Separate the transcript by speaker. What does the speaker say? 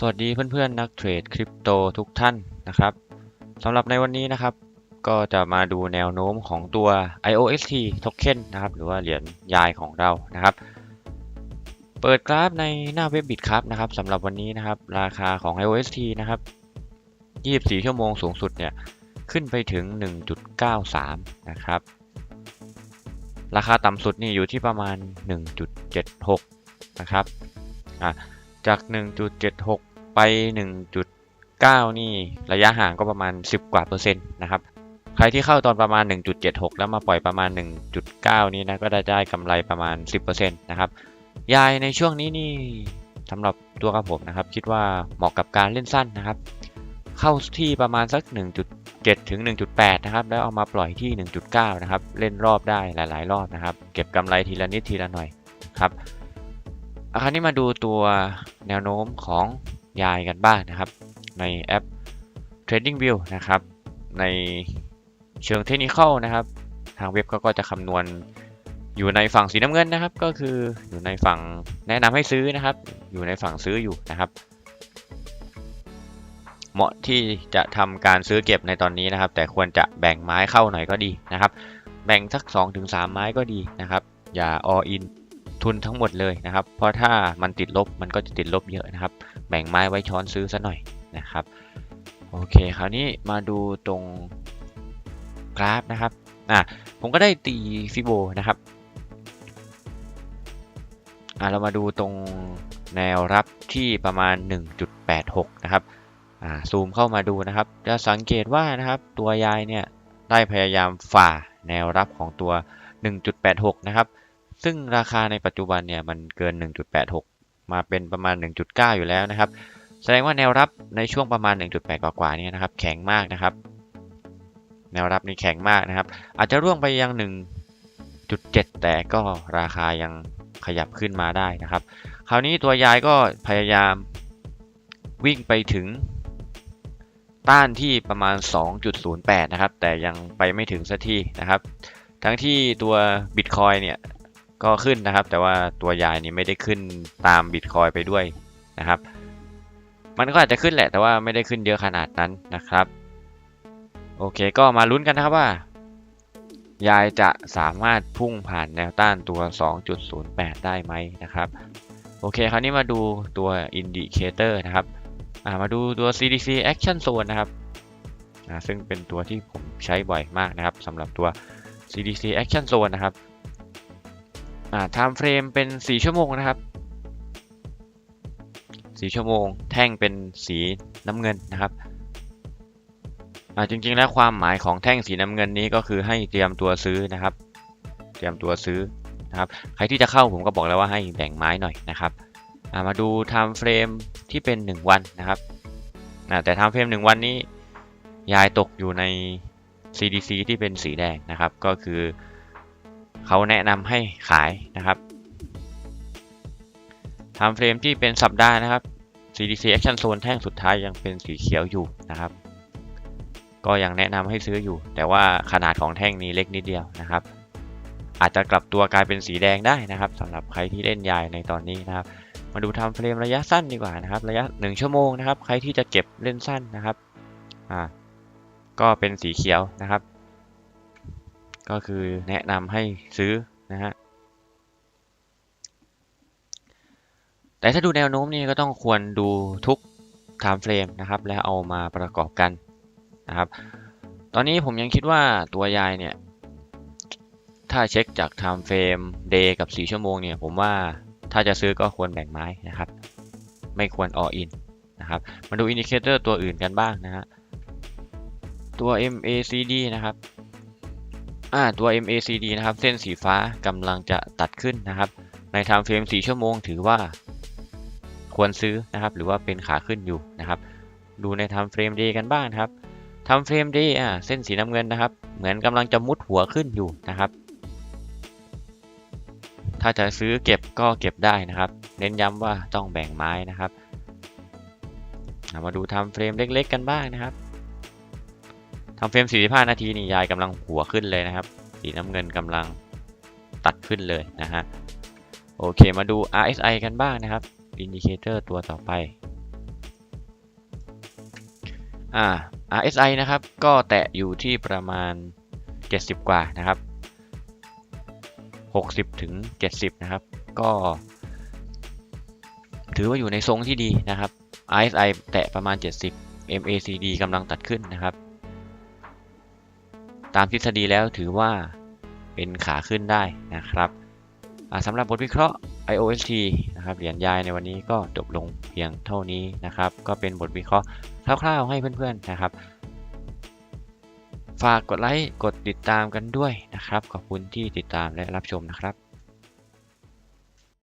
Speaker 1: สวัสดีเพื่อนๆ นักเทรดคริปโตทุกท่านนะครับสำหรับในวันนี้นะครับ ก็จะมาดูแนวโน้มของตัว IOST Token นะครับ หรือว่าเหรียญยายของเรานะครับ เปิดกราฟในหน้าเว็บบิตครับนะครับสำหรับวันนี้นะครับ ราคาของ IOST นะครับ 24 ชั่วโมงสูงสุดเนี่ย ขึ้นไปถึง 1.93 นะครับ ราคาต่ำสุดนี่อยู่ที่ประมาณ 1.76 นะครับอะจาก 1.76 ไป 1.9 นี่ระยะห่างก็ประมาณ 10 กว่าเปอร์เซ็นต์นะครับ ใครที่เข้าตอนประมาณ 1.76 แล้วมาปล่อยประมาณ 1.9 นี้นะก็ได้ได้กำไรประมาณ 10%นะครับยายในช่วงนี้นี่สำหรับตัวกับผมนะครับ คิดว่าเหมาะกับการเล่นสั้นนะครับ เข้าที่ประมาณสัก 1.7 ถึง 1.8 นะครับ แล้วเอามาปล่อยที่ 1.9 นะครับ เล่นรอบได้หลาย ๆ รอบนะครับ เก็บกำไรทีละนิดทีละหน่อยครับคราวนี้มาดูตัวแนวโน้มของ ยายกันบ้างนะครับ ในแอป Trading View นะครับ ในเชิงเทคนิคนะครับ ทางเว็บก็ก็จะคำนวณอยู่ในฝั่งสีน้ำเงินนะครับ ก็คืออยู่ในฝั่งแนะนำให้ซื้อนะครับ อยู่ในฝั่งซื้ออยู่นะครับเหมาะที่จะทำการซื้อเก็บในตอนนี้นะครับ แต่ควรจะแบ่งไม้เข้าหน่อยก็ดีนะครับ แบ่งสัก 2-3 ไม้ก็ดีนะครับ อย่า all in ทุนทั้งหมดเลยนะครับ เพราะถ้ามันติดลบมันก็จะติดลบเยอะนะครับ แบ่งไม้ไว้ช้อนซื้อซะหน่อยนะครับ โอเค คราวนี้มาดูตรงกราฟนะครับ อะ ผมก็ได้ตีฟิโบนะครับ อะ เรามาดูตรงแนวรับที่ประมาณ 1.86 นะครับ อ่า ซูมเข้ามาดูนะครับ จะสังเกตว่านะครับ ตัวยายเนี่ยได้พยายามฝ่าแนวรับของตัว 1.86 นะครับ ซึ่งราคาในปัจจุบันเนี่ยมันเกิน 1.86 มาเป็นประมาณ 1.9 อยู่แล้วนะครับ แสดงว่าแนวรับในช่วงประมาณ 1.8 กว่าๆนี่นะครับ แข็งมากนะครับ แนวรับนี่แข็งมากนะครับ อาจจะร่วงไปยัง 1.7 แต่ก็ราคายังขยับขึ้นมาได้นะครับ คราวนี้ตัวยายก็พยายามวิ่งไปถึงต้านที่ประมาณ 2.08 นะครับ แต่ยังไปไม่ถึงสักทีนะครับ ทั้งที่ตัว Bitcoin เนี่ย ก็ขึ้นนะครับ แต่ว่าตัวยายนี่ไม่ได้ขึ้นตาม Bitcoin ไปด้วยนะครับ มันก็อาจจะขึ้นแหละ แต่ว่าไม่ได้ขึ้นเยอะขนาดนั้นนะครับ โอเค ก็มาลุ้นกันนะครับว่า ยายจะสามารถพุ่งผ่านแนวต้านตัว 2.08 ได้ไหมนะครับ โอเค คราวนี้มาดูตัว Indicator นะครับมาดูตัว CDC Action Zone นะครับซึ่งเป็นตัวที่ผมใช้บ่อยมากนะครับสำหรับตัว CDC Action Zone นะครับ Time Frame เป็น4ชั่วโมงนะครับ4ชั่วโมง แท่งเป็นสีน้ำเงินนะครับจริงๆแล้วความหมายของแท่งสีน้ำเงินนี้ก็คือให้เตรียมตัวซื้อนะครับ เตรียมตัวซื้อนะครับใครที่จะเข้าผมก็บอกแล้วว่าให้แบ่งไม้หน่อยนะครับมาดู time frame ที่เป็น 1 วันนะครับแต่ time frame 1วันนี้ยายตกอยู่ใน CDC ที่เป็นสีแดงนะครับ ก็คือ เขาแนะนำให้ขายนะครับ time frame ที่เป็นสัปดาห์นะครับ CDC action zone แท่งสุดท้ายยังเป็นสีเขียวอยู่นะครับ ก็ยังแนะนำให้ซื้ออยู่ แต่ว่าขนาดของแท่งนี้เล็กนิดเดียวนะครับ อาจจะกลับตัวกลายเป็นสีแดงได้นะครับสำหรับใครที่เล่นยายในตอนนี้นะครับ มาดูทำเฟรมระยะสั้นดีกว่านะครับ ระยะ 1 ชั่วโมงนะครับ ใครที่จะเก็บเล่นสั้นนะครับอ่าก็เป็นสีเขียวนะครับ ก็คือแนะนำให้ซื้อนะฮะแต่ถ้าดูแนวโน้มนี่ก็ต้องควรดูทุก time frame นะครับ แล้วเอามาประกอบกันนะครับ ตอนนี้ผมยังคิดว่าตัวยายเนี่ย ถ้าเช็คจาก time frame day กับ 4 ชั่วโมงเนี่ย ผมว่าถ้าจะซื้อก็ควรแบ่งไม้นะครับ ไม่ควร all in นะครับ มาดูอินดิเคเตอร์ตัวอื่นกันบ้างนะฮะ ตัว MACD นะครับ อ่าตัว MACD นะครับ เส้นสีฟ้ากำลังจะตัดขึ้นนะครับ ใน time frame 4ชั่วโมงถือว่า ควรซื้อนะครับ หรือว่าเป็นขาขึ้นอยู่นะครับ ดูใน time frame day กันบ้างครับ time frame day อ่าเส้นสีน้ำเงินนะครับ เหมือนกำลังจะมุดหัวขึ้นอยู่นะครับ ถ้าจะซื้อเก็บก็เก็บได้นะครับ เน้นย้ำว่าต้องแบ่งไม้นะครับ มาดู time frame เล็ก ๆ กันบ้างนะครับ time frame 45 นาทีนี่ยายกำลังหัวขึ้นเลยนะครับ สีน้ำเงินกำลังตัดขึ้นเลยนะฮะ โอเคมาดู RSI กันบ้างนะครับ อินดิเคเตอร์ตัวต่อไป อ่า RSI นะครับ ก็แตะอยู่ที่ประมาณ 70 กว่านะครับ 60 ถึง 70 นะครับ ก็ ถือว่าอยู่ในทรงที่ดีนะครับ RSI แตะประมาณ 70 MACD กำลังตัดขึ้นนะครับ ตามทฤษฎีแล้วถือว่าเป็นขาขึ้นได้นะครับสำหรับบทวิเคราะห์ IOST นะครับเหรียญยายในวันนี้ก็จบลงเพียงเท่านี้นะครับ ก็เป็นบทวิเคราะห์คร่าวๆให้เพื่อนๆนะครับ ฝากกดไลค์กดติดตามกันด้วยนะครับ ขอบคุณที่ติดตามและรับชมนะครับ